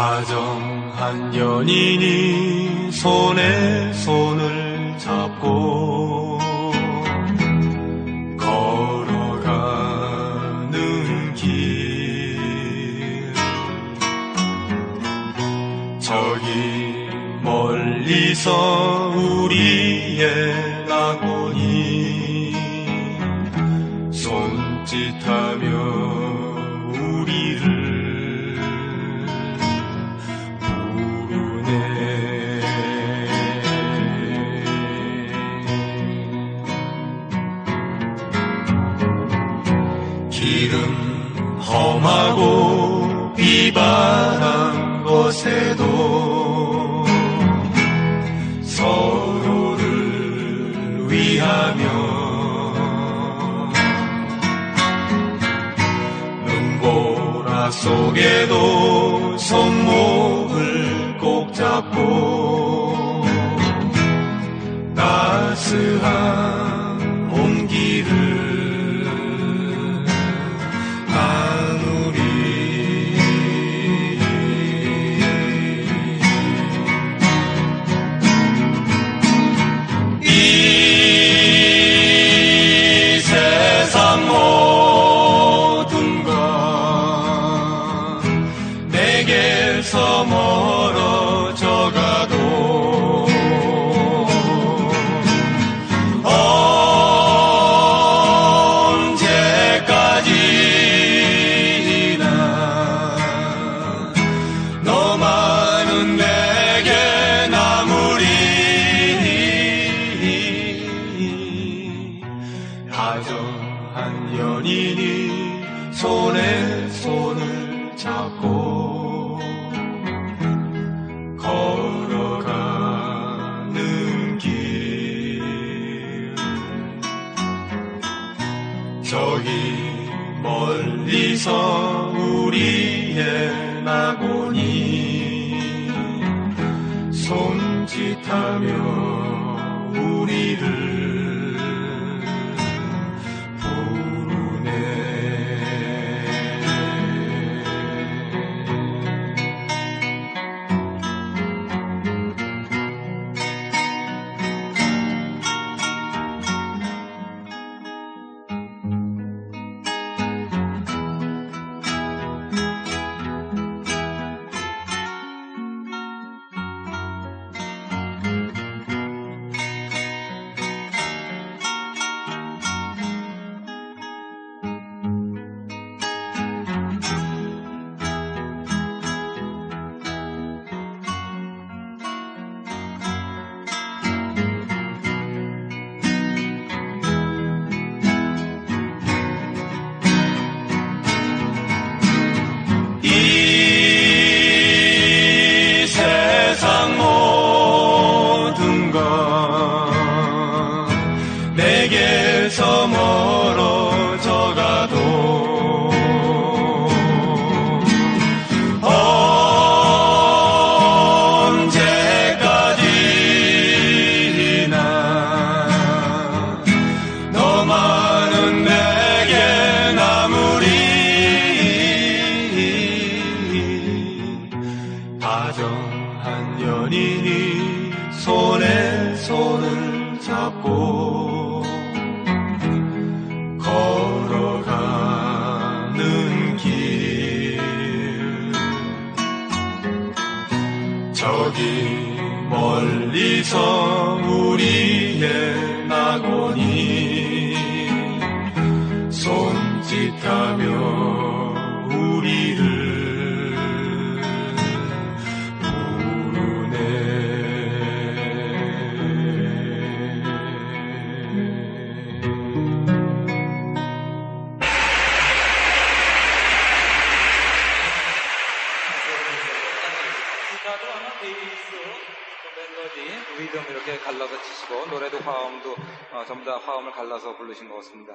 한 연인이 손에 손을 잡고 걸어가는 길. 저기 멀리서 우리의 기름 험하고 비바람 곳에도 서로를 위하며 눈보라 속에도 손목을 꼭 잡고 따스한 내게서 멀어 저기 멀리서 우리의 낙원이 손짓하며 우리를 내게서 멀어져 가도 언제까지나 너만은 내게 남으리 다정한 연인이 손에 손을 잡고 저기 멀리서 우리의 낙원이 손짓하며 우리를 기타도 하나 베이스, 또 멜로디, 리듬 이렇게 갈라서 치시고 노래도 화음도 어, 전부 다 화음을 갈라서 부르신 것 같습니다.